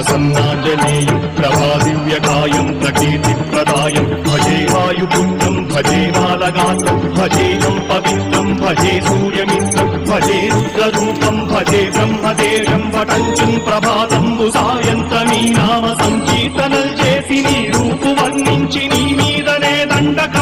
ప్రసన్నాంజనేయం ప్రభాదివ్యకాయం ప్రకీర్తి ప్రదాయం భజే వాయుపుత్రం భజే బాలగాత్రం భజేయం పవిత్రం భజే సూర్యమిత్రం భజే రుద్రరూపం భజే బ్రహ్మదేవం పటంచుం ప్రభాతంబు సాయంతమీ నామ సంకీర్తనల్ చేసి నీ రూపు వర్ణించి నీ మీదనే దండకం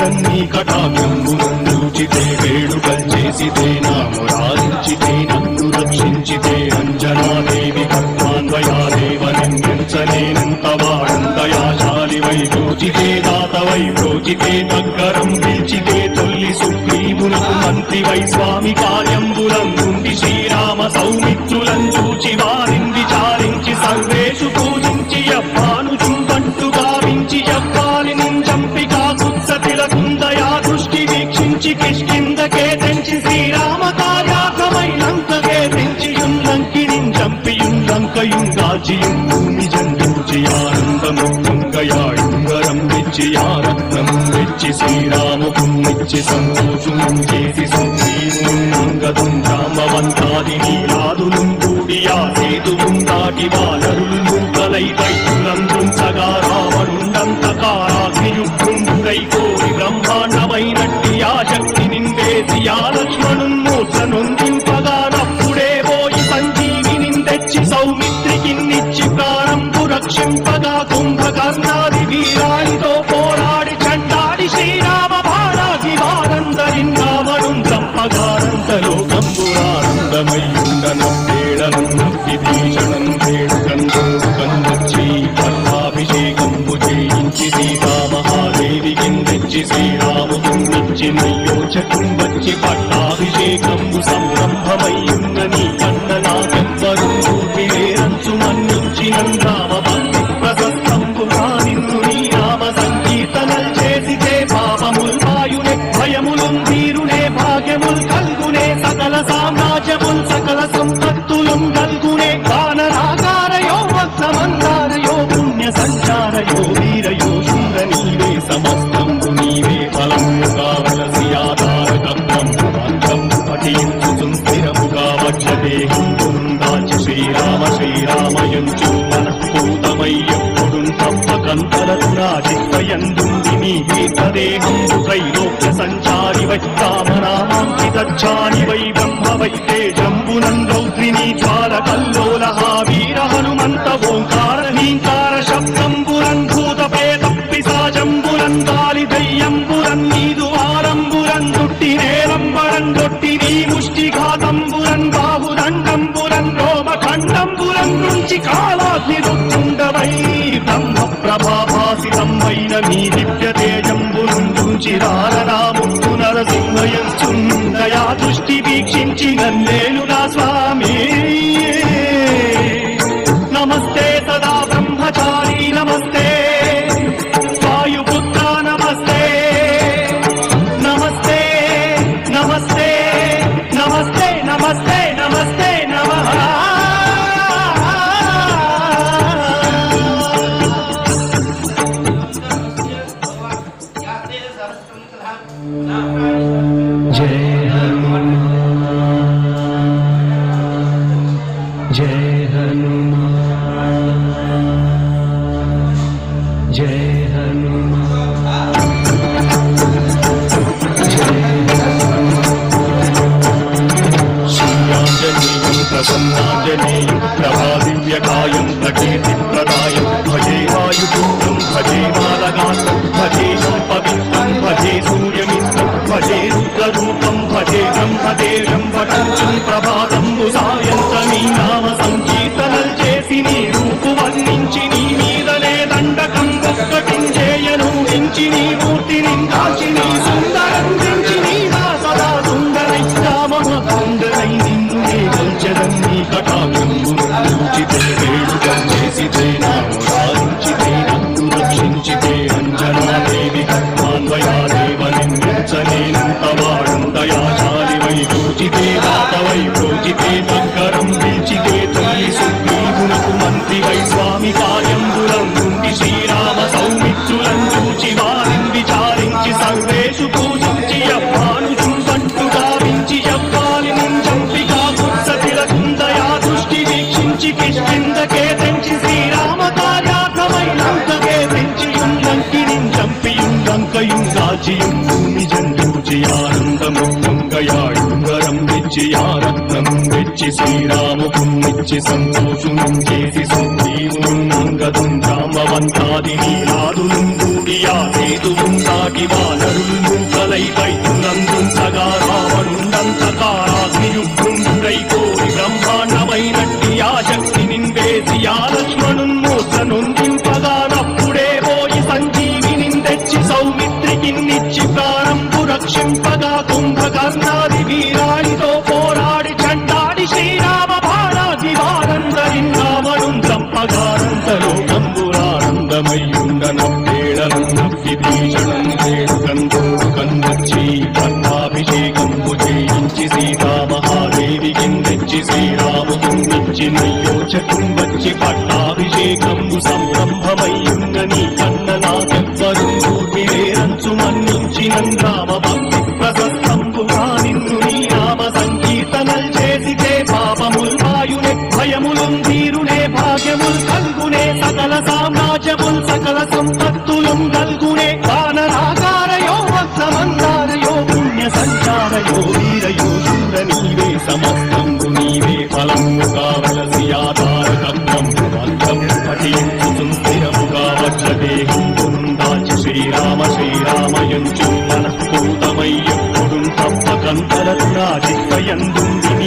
కొల్చెదం నీ చేసి చూచితే శ్రీరాముకున్నిచ్చి సంతోషం చేసి సుగ్రీవుంగదం జామవంతాది నీలాదులు కూడియా సేతువుం దాటి వానరులు మూకలై వైపులందుం సగా రావణుండంత రావణుండంతకారాగ్నియుగ్గుండై కోరి బ్రహ్మాండమైనట్టి ఆ శక్తి నిందేసి ఆ లక్ష్మణున్ మూర్ఛ శ్రీరామునిచ్చి నయ్యోచకం బ్రహ్మ వై తేజంబునం జ్వాల కల్లోల వీర హనుమంత ఓంకార నీంకార శబ్దంబురం భూత పేత పిశాజంబురం గాలి దయ్యంబురన్ నీదు ఆరంబురం దుట్టి నేరంబరన్ దొట్టి నీ ముష్టి ఘాతంబురం బాహుదండంబురం రోమ ఖండంబురం నుంచి కాలాగ్ని రుత్తుండవై బ్రహ్మ ప్రభాభాసితమైన మీ దివ్య తేజంబురం చూచి దృష్టి నా స్వామి. जय हनुमान जय हनुमान శ్రీయాంజనేయం ప్రసన్నాంజనేయం ప్రభాదివ్యకాయం ప్రకీర్తి ప్రదాయం భజే వాయుపుత్రం భజే బాలగాత్రం భజే పవిత్రం భజే సూర్యమిత్రం భజే రుద్రరూపం భజే బ్రహ్మదేవం పటంచుం ప్రభాతంబు పూజితే దాతవై ఇచ్చి ఆరత్నం తెచ్చి శ్రీరాముకున్నిచ్చి సంతోషం చేసి సుగ్రీవునుంగదుం రామవంతాది నీలాదులు కూడియా సేతువుం సాటి వానరులు కలై వైతునందు సగా రావణుండంత కారాగ్నియుద్ధుండై కోరి బ్రహ్మాండమైనట్టి ఆ శక్తి నిందేసి ఆ లక్ష్మణున్ మూర్త నొందింపగా నప్పుడే పోయి సంజీవి నిందెచ్చి సౌమిత్రికిన్నిచ్చి ప్రారంభు రక్షింపగా కుంభకర్ణాది tom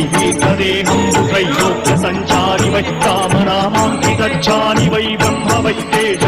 ीतदेहं वै लोकसञ्चारि वै कामनामाङ्कितच्छानि वै ब्रह्म वै तेज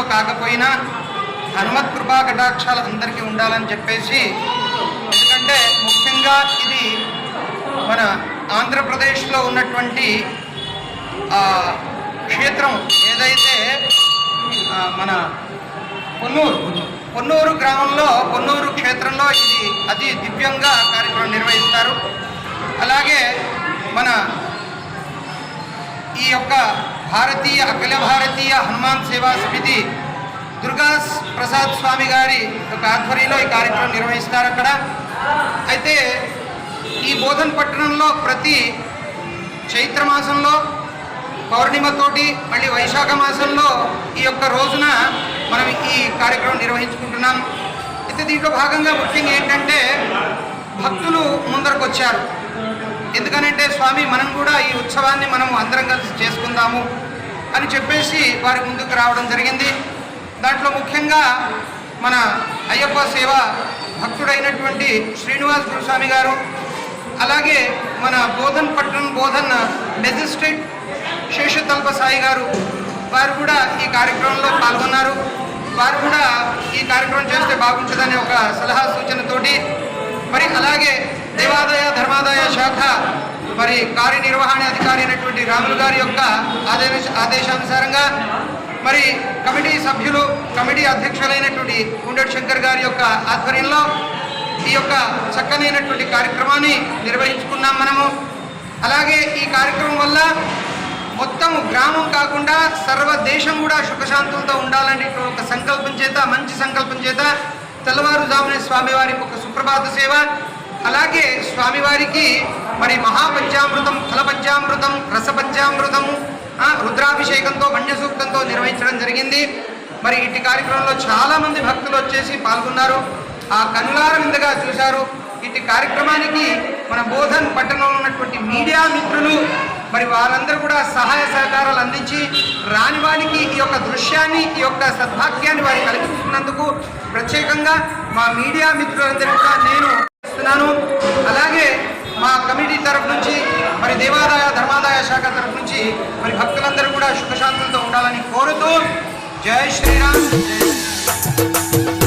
ప్రాంతంలో కాకపోయినా హనుమత్ కృపా కటాక్షాలు అందరికీ ఉండాలని చెప్పేసి ఎందుకంటే ముఖ్యంగా ఇది మన ఆంధ్రప్రదేశ్లో ఉన్నటువంటి క్షేత్రం ఏదైతే మన పొన్నూరు పొన్నూరు గ్రామంలో పొన్నూరు క్షేత్రంలో ఇది అతి దివ్యంగా కార్యక్రమం నిర్వహిస్తారు. అలాగే మన ఈ యొక్క భారతీయ అఖిల భారతీయ హనుమాన్ సేవా సమితి దుర్గా ప్రసాద్ స్వామి గారి యొక్క ఆధ్వర్యంలో ఈ కార్యక్రమం నిర్వహిస్తారు అక్కడ అయితే ఈ బోధన్ పట్టణంలో ప్రతి చైత్ర మాసంలో పౌర్ణిమతోటి మళ్ళీ వైశాఖ మాసంలో ఈ యొక్క రోజున మనం ఈ కార్యక్రమం నిర్వహించుకుంటున్నాం అయితే దీంట్లో భాగంగా ముఖ్యంగా ఏంటంటే భక్తులు ముందరకు వచ్చారు ఎందుకనంటే స్వామి మనం కూడా ఈ ఉత్సవాన్ని మనం అందరం కలిసి చేసుకుందాము అని చెప్పేసి వారి ముందుకు రావడం జరిగింది. దాంట్లో ముఖ్యంగా మన అయ్యప్ప సేవ భక్తుడైనటువంటి శ్రీనివాస్ గురుస్వామి గారు అలాగే మన బోధన్ పట్టణం బోధన్ మెజిస్ట్రేట్ శేషతల్ప సాయి గారు వారు కూడా ఈ కార్యక్రమంలో పాల్గొన్నారు. వారు కూడా ఈ కార్యక్రమం చేస్తే బాగుంటుందనే ఒక సలహా సూచనతోటి మరి అలాగే దేవాదాయ ధర్మాదాయ శాఖ మరి కార్యనిర్వహణ అధికారి అయినటువంటి రాములు గారి యొక్క ఆదేశ ఆదేశానుసారంగా మరి కమిటీ సభ్యులు కమిటీ అధ్యక్షులైనటువంటి గుండెట్ శంకర్ గారి యొక్క ఆధ్వర్యంలో ఈ యొక్క చక్కనైనటువంటి కార్యక్రమాన్ని నిర్వహించుకున్నాం మనము. అలాగే ఈ కార్యక్రమం వల్ల మొత్తం గ్రామం కాకుండా సర్వ దేశం కూడా సుఖశాంతులతో ఉండాలని ఒక సంకల్పం చేత మంచి సంకల్పం చేత తెల్లవారుజామునే స్వామివారి ఒక సుప్రభాత సేవ అలాగే స్వామివారికి మరి మహాపంచామృతం ఫల రసపంచామృతము రుద్రాభిషేకంతో మన్య సూక్తంతో నిర్వహించడం జరిగింది. మరి ఇట్టి కార్యక్రమంలో చాలామంది భక్తులు వచ్చేసి పాల్గొన్నారు. ఆ కనులార విందుగా చూశారు. ఇట్టి కార్యక్రమానికి మన బోధన్ పట్టణంలో ఉన్నటువంటి మీడియా మిత్రులు మరి వారందరూ కూడా సహాయ సహకారాలు అందించి రాని వారికి ఈ యొక్క దృశ్యాన్ని ఈ యొక్క సద్భాగ్యాన్ని వారికి కల్పిస్తున్నందుకు ప్రత్యేకంగా మా మీడియా మిత్రులందరూ కూడా నేను ఇస్తున్నాను అలాగే మా కమిటీ తరఫు నుంచి మరి దేవాదాయ ధర్మాదాయ శాఖ తరఫు నుంచి మరి భక్తులందరూ కూడా సుఖశాంతులతో ఉండాలని కోరుతూ జై శ్రీరామ్ జై